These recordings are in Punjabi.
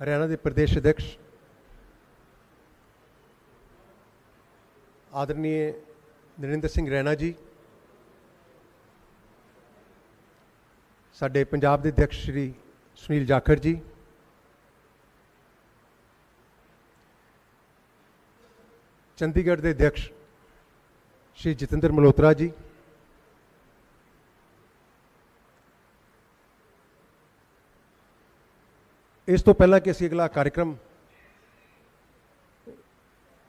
ਹਰਿਆਣਾ ਦੇ ਪ੍ਰਦੇਸ਼ ਅਧਿਕਸ਼ ਆਦਰਨੀय ਨਰਿੰਦਰ ਸਿੰਘ ਰੈਣਾ ਜੀ, ਸਾਡੇ ਪੰਜਾਬ ਦੇ ਅਧਿਕਸ਼ ਸ਼੍ਰੀ ਸੁਨੀਲ ਜਾਖੜ ਜੀ, ਚੰਡੀਗੜ੍ਹ ਦੇ ਅਧਿਕਸ਼ ਸ਼੍ਰੀ ਜਤਿੰਦਰ ਮਲਹੋਤਰਾ ਜੀ ਇਸ ਤੋਂ ਪਹਿਲਾਂ ਕਿ ਅਸੀਂ ਅਗਲਾ ਕਾਰਜਕ੍ਰਮ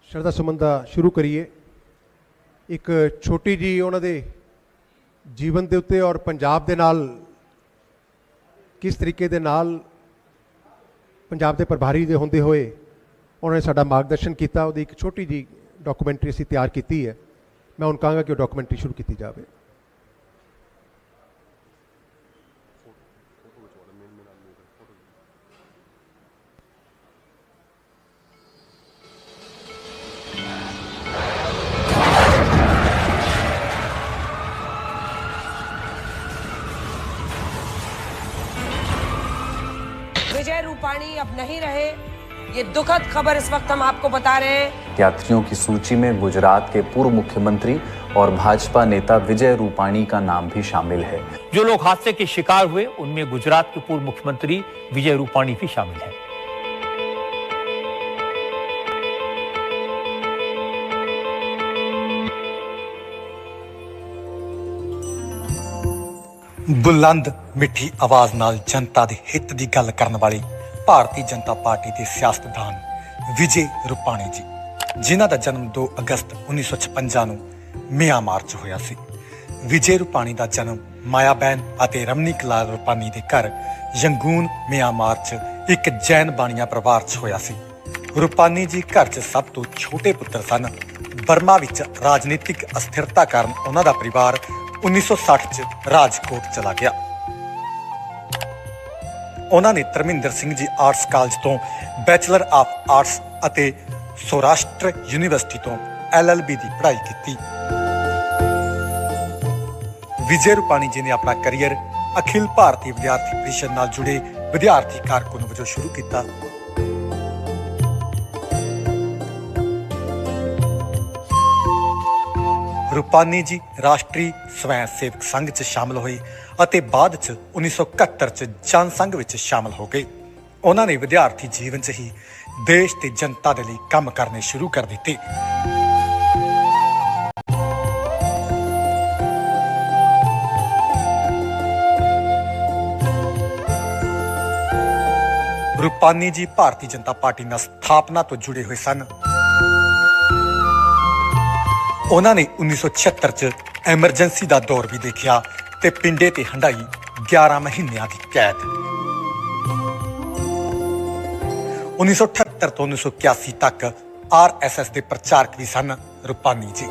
ਸ਼ਰਧਾ ਸੁਮਨ ਦਾ ਸ਼ੁਰੂ ਕਰੀਏ। ਇੱਕ ਛੋਟੀ ਜੀ ਉਹਨਾਂ ਦੇ ਜੀਵਨ ਦੇ ਉੱਤੇ ਔਰ ਪੰਜਾਬ ਦੇ ਨਾਲ ਕਿਸ ਤਰੀਕੇ ਦੇ ਨਾਲ ਪੰਜਾਬ ਦੇ ਪ੍ਰਭਾਰੀ ਦੇ ਹੁੰਦੇ ਹੋਏ ਉਹਨਾਂ ਨੇ ਸਾਡਾ ਮਾਰਗਦਰਸ਼ਨ ਕੀਤਾ, ਉਹਦੀ ਇੱਕ ਛੋਟੀ ਜੀ ਡਾਕੂਮੈਂਟਰੀ ਅਸੀਂ ਤਿਆਰ ਕੀਤੀ ਹੈ। ਮੈਂ ਹੁਣ ਕਹਾਂਗਾ ਕਿ ਉਹ ਡਾਕੂਮੈਂਟਰੀ ਸ਼ੁਰੂ ਕੀਤੀ ਜਾਵੇ। रूपाणी अब नहीं रहे ये दुखद खबर इस वक्त हम आपको बता रहे हैं यात्रियों की सूची में गुजरात के पूर्व मुख्यमंत्री और भाजपा नेता विजय रूपाणी का नाम भी शामिल है जो लोग हादसे के शिकार हुए उनमें गुजरात के पूर्व मुख्यमंत्री विजय रूपाणी भी शामिल हैं ਬੁਲੰਦ ਮਿੱਠੀ ਆਵਾਜ਼ ਨਾਲ ਜਨਤਾ ਦੇ ਹਿੱਤ ਦੀ ਗੱਲ ਕਰਨ ਵਾਲੇ ਭਾਰਤੀ ਜਨਤਾ ਪਾਰਟੀ ਦੇ ਸਿਆਸਤਦਾਨ ਵਿਜੇ ਰੁਪਾਣੀ ਜੀ, ਜਿਨ੍ਹਾਂ ਦਾ ਜਨਮ 2 ਅਗਸਤ 1956 ਨੂੰ ਮਿਆਂਮਾਰ 'ਚ ਹੋਇਆ ਸੀ। ਵਿਜੇ ਰੁਪਾਣੀ ਦਾ ਜਨਮ ਮਾਇਆਬੈਨ ਅਤੇ ਰਮਨੀਕ ਲਾਲ ਰੂਪਾਣੀ ਦੇ ਘਰ ਯੰਗੂਨ ਮਿਆਂਮਾਰ 'ਚ ਇੱਕ ਜੈਨ ਬਾਣੀਆ ਪਰਿਵਾਰ 'ਚ ਹੋਇਆ ਸੀ। ਰੂਪਾਨੀ ਜੀ ਘਰ 'ਚ ਸਭ ਤੋਂ ਛੋਟੇ ਪੁੱਤਰ ਸਨ। ਬਰਮਾ ਵਿੱਚ ਰਾਜਨੀਤਿਕ ਅਸਥਿਰਤਾ ਕਾਰਨ ਉਹਨਾਂ ਦਾ ਪਰਿਵਾਰ 1960 'ਚ ਰਾਜਕੋਟ ਚਲਾ ਗਿਆ। ਉਹਨਾਂ ਨੇ ਧਰਮਿੰਦਰ ਸਿੰਘ ਜੀ ਆਰਟਸ ਕਾਲਜ ਤੋਂ ਬੈਚਲਰ ਆਫ ਆਰਟਸ ਅਤੇ ਸੌਰਾਸ਼ਟਰ ਯੂਨੀਵਰਸਿਟੀ ਤੋਂ ਐਲਐਲਬੀ ਦੀ ਪੜ੍ਹਾਈ ਕੀਤੀ। ਵਿਜੇ ਰੂਪਾਣੀ ਜੀ ਨੇ ਆਪਣਾ ਕੈਰੀਅਰ ਅਖਿਲ ਭਾਰਤੀ ਵਿਦਿਆਰਥੀ ਪਰਿਸ਼ਦ ਨਾਲ ਜੁੜੇ ਵਿਦਿਆਰਥੀ ਕਾਰਕੁਨ ਵਜੋਂ ਸ਼ੁਰੂ ਕੀਤਾ। ਰੂਪਾਨੀ ਜੀ ਰਾਸ਼ਟਰੀ ਸਵੈ ਸੇਵਕ ਸੰਘ 'ਚ ਸ਼ਾਮਲ ਹੋਏ ਅਤੇ ਬਾਅਦ 'ਚ 1971 'ਚ ਜਨ ਸੰਘ ਵਿੱਚ ਸ਼ਾਮਲ ਹੋ ਗਏ। ਉਹਨਾਂ ਨੇ ਵਿਦਿਆਰਥੀ ਜੀਵਨ 'ਚ ਹੀ ਦੇਸ਼ ਤੇ ਜਨਤਾ ਦੇ ਲਈ ਕੰਮ ਕਰਨੇ ਸ਼ੁਰੂ ਕਰ ਦਿੱਤੇ। ਰੂਪਾਨੀ ਜੀ ਭਾਰਤੀ ਜਨਤਾ ਪਾਰਟੀ ਨਾਲ ਸਥਾਪਨਾ ਤੋਂ ਜੁੜੇ ਹੋਏ ਸਨ। ਉਹਨਾਂ ਨੇ 1976 ਚ ਐਮਰਜੈਂਸੀ ਦਾ ਦੌਰ ਵੀ ਦੇਖਿਆ ਤੇ ਪਿੰਡੇ ਤੇ ਹੰਡਾਈ 11 ਮਹੀਨਿਆਂ ਦੀ ਕੈਦ। 1978 ਤੋਂ 1981 ਤੱਕ ਆਰਐਸਐਸ ਦੇ ਪ੍ਰਚਾਰਕ ਵੀ ਸਨ ਰੁਪਾਨੀ ਜੀ।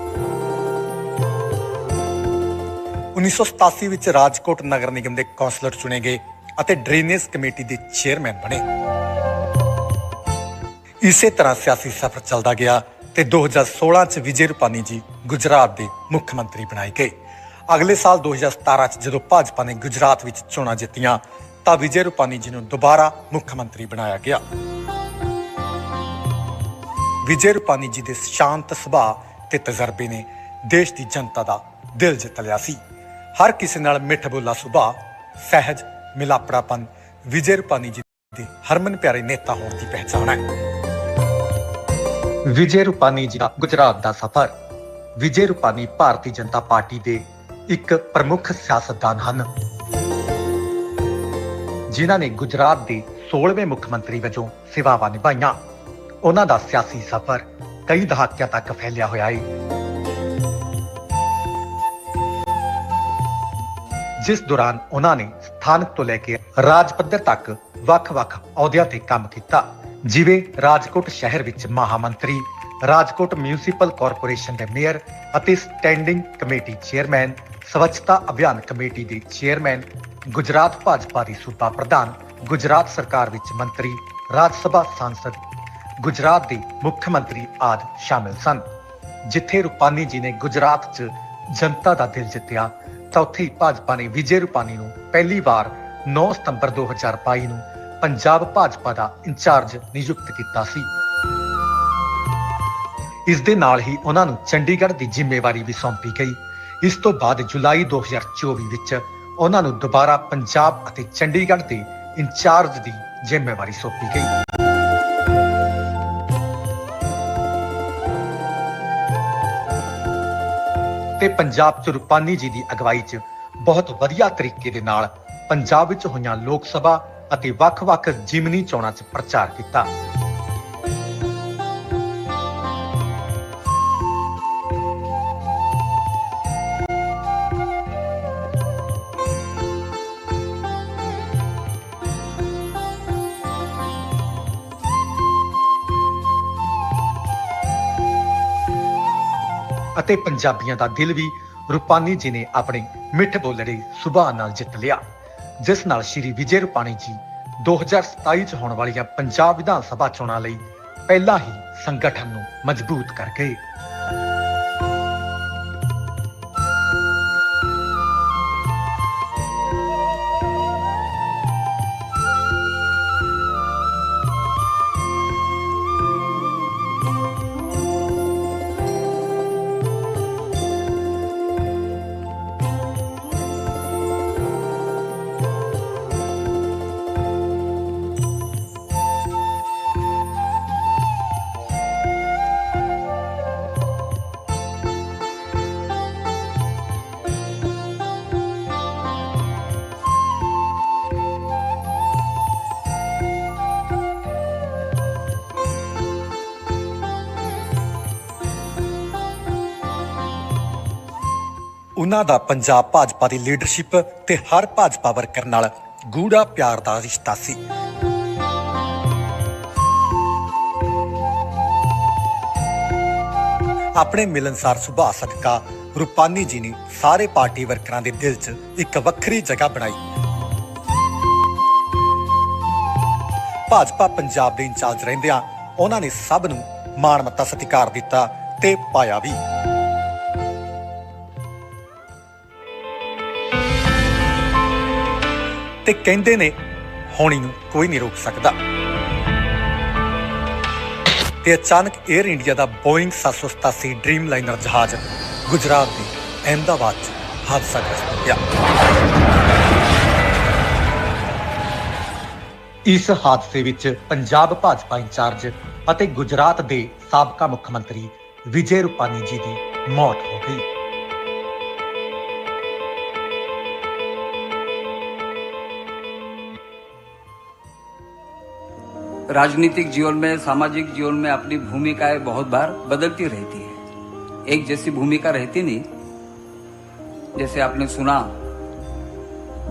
1987 ਵਿੱਚ ਰਾਜਕੋਟ ਨਗਰ ਨਿਗਮ ਦੇ ਕੌਂਸਲਰ ਚੁਣੇ ਗਏ ਅਤੇ ਡਰੇਨੇਜ ਕਮੇਟੀ ਦੇ ਚੇਅਰਮੈਨ ਬਣੇ। ਇਸੇ ਤਰ੍ਹਾਂ ਸਿਆਸੀ ਸਫ਼ਰ ਚੱਲਦਾ ਗਿਆ ਤੇ 2016 ਚ ਵਿਜੇ ਰੂਪਾਨੀ ਜੀ ਗੁਜਰਾਤ ਦੇ ਮੁੱਖ ਮੰਤਰੀ ਬਣਾਏ ਗਏ। ਅਗਲੇ ਸਾਲ 2017 ਚ ਜਦੋਂ ਭਾਜਪਾ ਨੇ ਗੁਜਰਾਤ ਵਿੱਚ ਚੋਣਾਂ ਜਿੱਤੀਆਂ, ਤਾਂ ਵਿਜੇ ਰੂਪਾਨੀ ਜੀ ਨੂੰ ਦੁਬਾਰਾ ਮੁੱਖ ਮੰਤਰੀ ਬਣਾਇਆ ਗਿਆ। ਵਿਜੇ ਰੂਪਾਨੀ ਜੀ ਦੇ ਸ਼ਾਂਤ ਸੁਭਾਅ ਤੇ ਤਜਰਬੇ ਨੇ ਦੇਸ਼ ਦੀ ਜਨਤਾ ਦਾ ਦਿਲ ਜਿੱਤ ਲਿਆ ਸੀ। ਹਰ ਕਿਸੇ ਨਾਲ ਮਿੱਠ ਬੋਲਾ ਸੁਭਾਅ, ਸਹਿਜ, ਮਿਲਾਪੜਾਪਨ ਵਿਜੇ ਰੂਪਾਨੀ ਜੀ ਦੇ ਹਰਮਨ ਪਿਆਰੇ ਨੇਤਾ ਹੋਣ ਦੀ ਪਹਿਚਾਣ ਹੈ। ਵਿਜੇ ਰੂਪਾਨੀ ਜੀ ਦਾ ਗੁਜਰਾਤ ਦਾ ਸਫ਼ਰ। ਵਿਜੇ ਰੂਪਾਨੀ ਭਾਰਤੀ ਜਨਤਾ ਪਾਰਟੀ ਦੇ ਇੱਕ ਪ੍ਰਮੁੱਖ ਸਿਆਸਤਦਾਨ ਹਨ। ਜਿਨ੍ਹਾਂ ਨੇ ਗੁਜਰਾਤ ਦੇ 16ਵੇਂ ਮੁੱਖ ਮੰਤਰੀ ਵਜੋਂ ਸੇਵਾਵਾਂ ਨਿਭਾਈਆਂ। ਉਹਨਾਂ ਦਾ ਸਿਆਸੀ ਸਫ਼ਰ ਕਈ ਦਹਾਕਿਆਂ ਤੱਕ ਫੈਲਿਆ ਹੋਇਆ ਹੈ ਜਿਸ ਦੌਰਾਨ ਉਹਨਾਂ ਨੇ ਸਥਾਨਕ ਤੋਂ ਲੈ ਕੇ ਰਾਜ ਪੱਧਰ ਤੱਕ ਵੱਖ-ਵੱਖ ਅਹੁਦਿਆਂ ਤੇ ਕੰਮ ਕੀਤਾ। ਜਿਵੇਂ ਰਾਜਕੋਟ ਸ਼ਹਿਰ ਵਿੱਚ ਮਹਾਮੰਤਰੀ, ਰਾਜਕੋਟ ਮਿਊਨਿਸਪਲ ਕਾਰਪੋਰੇਸ਼ਨ ਦੇ ਮੇਅਰ ਅਤੇ ਸਟੈਂਡਿੰਗ ਕਮੇਟੀ ਚੇਅਰਮੈਨ, ਸਵੱਛਤਾ ਅਭਿਆਨ ਕਮੇਟੀ ਦੇ ਚੇਅਰਮੈਨ, ਗੁਜਰਾਤ ਭਾਜਪਾ ਦੀ ਸੂਬਾ ਪ੍ਰਧਾਨ, ਗੁਜਰਾਤ ਸਰਕਾਰ ਵਿੱਚ ਮੰਤਰੀ, ਰਾਜ ਸਭਾ ਸਾਂਸਦ, ਗੁਜਰਾਤ ਦੇ ਮੁੱਖ ਮੰਤਰੀ ਆਦਿ ਸ਼ਾਮਿਲ ਸਨ। ਜਿੱਥੇ ਰੂਪਾਨੀ ਜੀ ਨੇ ਗੁਜਰਾਤ 'ਚ ਜਨਤਾ ਦਾ ਦਿਲ ਜਿੱਤਿਆ, ਚੌਥੀ ਭਾਜਪਾ ਨੇ ਵਿਜੇ ਰੂਪਾਨੀ ਨੂੰ ਪਹਿਲੀ ਵਾਰ 9 ਸਤੰਬਰ 2022 ਨੂੰ ਪੰਜਾਬ ਭਾਜਪਾ ਦਾ ਇੰਚਾਰਜ ਨਿਯੁਕਤ ਕੀਤਾ ਸੀ। ਇਸ ਦੇ ਨਾਲ ਹੀ ਉਹਨਾਂ ਨੂੰ ਚੰਡੀਗੜ੍ਹ ਦੀ ਜ਼ਿੰਮੇਵਾਰੀ ਵੀ ਸੌਂਪੀ ਗਈ। ਇਸ ਤੋਂ ਬਾਅਦ ਜੁਲਾਈ 2024 ਵਿੱਚ ਉਹਨਾਂ ਨੂੰ ਦੁਬਾਰਾ ਪੰਜਾਬ ਅਤੇ ਚੰਡੀਗੜ੍ਹ ਦੇ ਇੰਚਾਰਜ ਦੀ ਜ਼ਿੰਮੇਵਾਰੀ ਸੌਂਪੀ ਗਈ। ਤੇ ਪੰਜਾਬ 'ਚ ਰੂਪਾਨੀ ਜੀ ਦੀ ਅਗਵਾਈ 'ਚ ਬਹੁਤ ਵਧੀਆ ਤਰੀਕੇ ਦੇ ਨਾਲ ਪੰਜਾਬ ਵਿੱਚ ਹੋਈਆਂ ਲੋਕ ਸਭਾ ਅਤੇ ਵੱਖ-ਵੱਖ ਜਿਮਨੀ ਚੋਣਾਂ 'ਚ ਪ੍ਰਚਾਰ ਕੀਤਾ। ਅਤੇ ਪੰਜਾਬੀਆਂ ਦਾ ਦਿਲ ਵੀ ਰੂਪਾਨੀ ਜੀ ਨੇ ਆਪਣੇ ਮਿੱਠ ਬੋਲੜੇ ਸੁਭਾਅ ਨਾਲ ਜਿੱਤ ਲਿਆ। ਜਿਸ ਨਾਲ ਸ਼੍ਰੀ ਵਿਜੇ ਰੂਪਾਨੀ ਜੀ 2027 ਚ ਹੋਣ ਵਾਲੀਆਂ ਪੰਜਾਬ ਵਿਧਾਨ ਸਭਾ ਚੋਣਾਂ ਲਈ ਪਹਿਲਾਂ ਹੀ ਸੰਗਠਨ ਨੂੰ ਮਜ਼ਬੂਤ ਕਰ ਗਏ। ਉਹਨਾਂ ਦਾ ਪੰਜਾਬ ਭਾਜਪਾ ਦੀ ਲੀਡਰਸ਼ਿਪ ਤੇ ਹਰ ਭਾਜਪਾ ਵਰਕਰ ਨਾਲ ਗੂੜਾ ਪਿਆਰ ਦਾ ਰਿਸ਼ਤਾ ਸੀ। ਆਪਣੇ ਮਿਲਨਸਾਰ ਸੁਭਾਅ ਸਦਕਾ ਰੂਪਾਨੀ ਜੀ ਨੇ ਸਾਰੇ ਪਾਰਟੀ ਵਰਕਰਾਂ ਦੇ ਦਿਲ 'ਚ ਇੱਕ ਵੱਖਰੀ ਜਗ੍ਹਾ ਬਣਾਈ। ਭਾਜਪਾ ਪੰਜਾਬ ਦੇ ਇੰਚਾਰਜ ਰਹਿੰਦਿਆਂ ਉਹਨਾਂ ਨੇ ਸਭ ਨੂੰ ਮਾਣ ਮੱਤਾ ਸਤਿਕਾਰ ਦਿੱਤਾ ਤੇ ਪਾਇਆ ਵੀ। ਤੇ ਕਹਿੰਦੇ ਨੇ ਹੋਣੀ ਨੂੰ ਕੋਈ ਨਹੀਂ ਰੋਕ ਸਕਦਾ। ਤੇ ਅਚਾਨਕ 에ਅਰ ਇੰਡੀਆ ਦਾ ਬੋਇੰਗ 787 ਡ੍ਰੀਮ ਲਾਈਨਰ ਜਹਾਜ਼ ਗੁਜਰਾਤ ਦੇ ਅਹਿਮਦਾਬਾਦ 'ਚ ਹਾਦਸਾਗ੍ਰਸਤ ਹੋ ਗਿਆ। ਇਸ ਹਾਦਸੇ ਵਿੱਚ ਪੰਜਾਬ ਭਾਜਪਾ ਇੰਚਾਰਜ ਅਤੇ ਗੁਜਰਾਤ ਦੇ ਸਾਬਕਾ ਮੁੱਖ ਮੰਤਰੀ ਵਿਜੇ ਰੂਪਾਨੀ ਜੀ ਦੀ ਮੌਤ ਹੋ ਗਈ। राजनीतिक जीवन में, सामाजिक जीवन में अपनी भूमिकाएँ बहुत बार बदलती रहती है। एक जैसी भूमिका रहती नहीं, जैसे आपने सुना,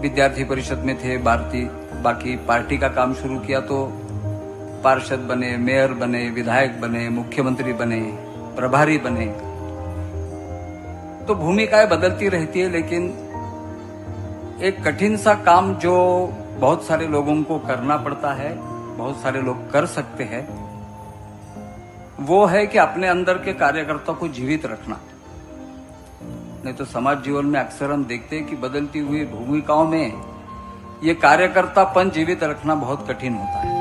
विद्यार्थी परिषद में थे भारतीय बाकी पार्टी का काम शुरू किया तो पार्षद बने, मेयर बने, विधायक बने, मुख्यमंत्री बने, प्रभारी बने। तो भूमिकाएँ बदलती रहती है, लेकिन एक कठिन सा काम जो बहुत सारे लोगों को करना पड़ता है बहुत सारे लोग कर सकते हैं, वो है कि अपने अंदर के कार्यकर्ता को जीवित रखना। नहीं तो समाज जीवन में अक्सर हम देखते हैं कि बदलती हुई भूमिकाओं में ये कार्यकर्तापन जीवित रखना बहुत कठिन होता है।